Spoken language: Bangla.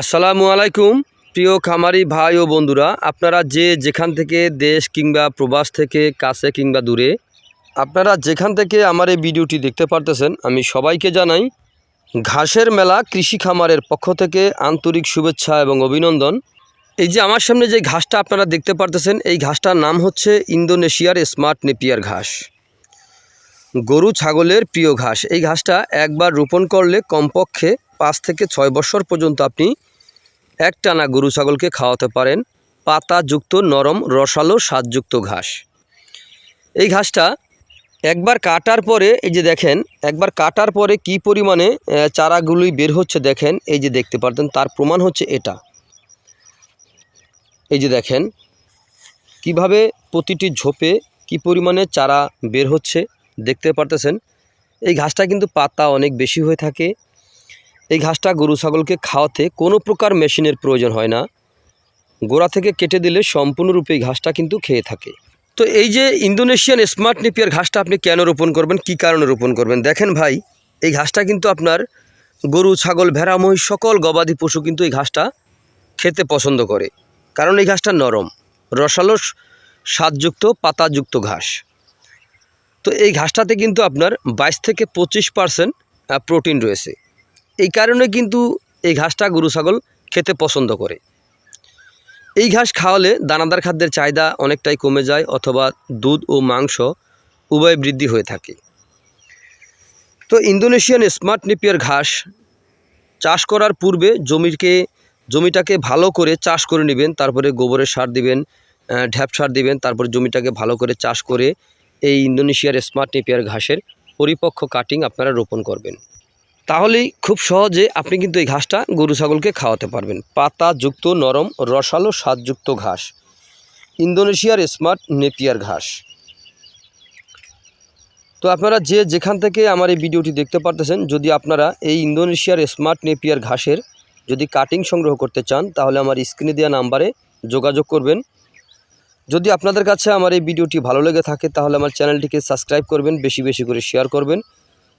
আসসালামু আলাইকুম, প্রিয় খামারি ভাই ও বন্ধুরা। আপনারা যে যেখান থেকে দেশ কিংবা প্রবাস থেকে কাছে কিংবা দূরে, আপনারা যেখান থেকে আমার এই ভিডিওটি দেখতে পারতেছেন, আমি সবাইকে জানাই, ঘাসের মেলা কৃষি খামারের পক্ষ থেকে আন্তরিক শুভেচ্ছা এবং অভিনন্দন। এই যে আমার সামনে যে ঘাসটা আপনারা দেখতে পারতেছেন, এই ঘাসটার নাম হচ্ছে ইন্দোনেশিয়ার স্মার্ট নেপিয়ার ঘাস। গরু ছাগলের প্রিয় ঘাস। এই ঘাসটা একবার রোপণ করলে কমপক্ষে পাঁচ থেকে ছয় বছর পর্যন্ত আপনি একটানা গরু ছাগলকে খাওয়াতে পারেন পাতাযুক্ত নরম রসালো স্বাদযুক্ত ঘাস। এই ঘাসটা একবার কাটার পরে, এই যে দেখেন, একবার কাটার পরে কি পরিমাণে চারাগুলি বের হচ্ছে দেখেন, এই যে দেখতে পারতেন, তার প্রমাণ হচ্ছে এটা। এই যে দেখেন, কীভাবে প্রতিটি ঝোপে কি পরিমাণে চারা বের হচ্ছে, দেখতে পারতেছেন। এই ঘাসটা কিন্তু পাতা অনেক বেশি হয়ে থাকে এই ঘাসটা গরু ছাগলকে খাওয়াতে কোনো প্রকার মেশিনের প্রয়োজন হয় না। গোড়া থেকে কেটে দিলে সম্পূর্ণরূপে এই ঘাসটা কিন্তু খেয়ে থাকে। তো এই যে ইন্দোনেশিয়ান স্মার্ট নেপিয়ার ঘাসটা আপনি কেন রোপণ করবেন? কি কারণে রোপণ করবেন? দেখেন ভাই, এই ঘাসটা কিন্তু আপনার গরু, ছাগল, ভেড়া, মহিষ, সকল গবাদি পশু কিন্তু এই ঘাসটা খেতে পছন্দ করে। কারণ এই ঘাসটা নরম, রসালো, স্বাদযুক্ত, পাতাযুক্ত ঘাস। তো এই ঘাসটাতে কিন্তু আপনার বাইশ থেকে পঁচিশ পার্সেন্ট প্রোটিন রয়েছে। এই কারণে কিন্তু এই ঘাসটা গরু ছাগল খেতে পছন্দ করে। এই ঘাস খাওয়ালে দানাদার খাদ্যের চাহিদা অনেকটাই কমে যায় অথবা দুধ ও মাংস উভয় বৃদ্ধি হয়ে থাকে। তো ইন্দোনেশিয়ান স্মার্ট নেপিয়ার ঘাস চাষ করার পূর্বে জমিকে জমিটাকে ভালো করে চাষ করে নেবেন, তারপরে গোবরের সার দিবেন ঢ্যাপ সার দিবেন, তারপর জমিটাকে ভালো করে চাষ করে এই ইন্দোনেশিয়ার স্মার্ট নেপিয়ার ঘাসের পরিপক্ক কাটিং আপনারা রোপণ করবেন। তাহলেই খুব সহজে আপনি কিন্তু এই ঘাসটা গরু ছাগলকে খাওয়াতে পারবেন। পাতাযুক্ত নরম, রসালো স্বাদযুক্ত ঘাস। ইন্দোনেশিয়ার স্মার্ট নেপিয়ার ঘাস। তো আপনারা যে যেখান থেকে আমার এই ভিডিওটি দেখতে পারতেছেন, যদি আপনারা এই ইন্দোনেশিয়ার স্মার্ট নেপিয়ার ঘাসের যদি কাটিং সংগ্রহ করতে চান, তাহলে আমার স্ক্রিনে দেওয়া নাম্বারে যোগাযোগ করবেন। যদি আপনাদের কাছে আমার এই ভিডিওটি ভালো লেগে থাকে, তাহলে আমার চ্যানেলটিকে সাবস্ক্রাইব করবেন, বেশি বেশি করে শেয়ার করবেন।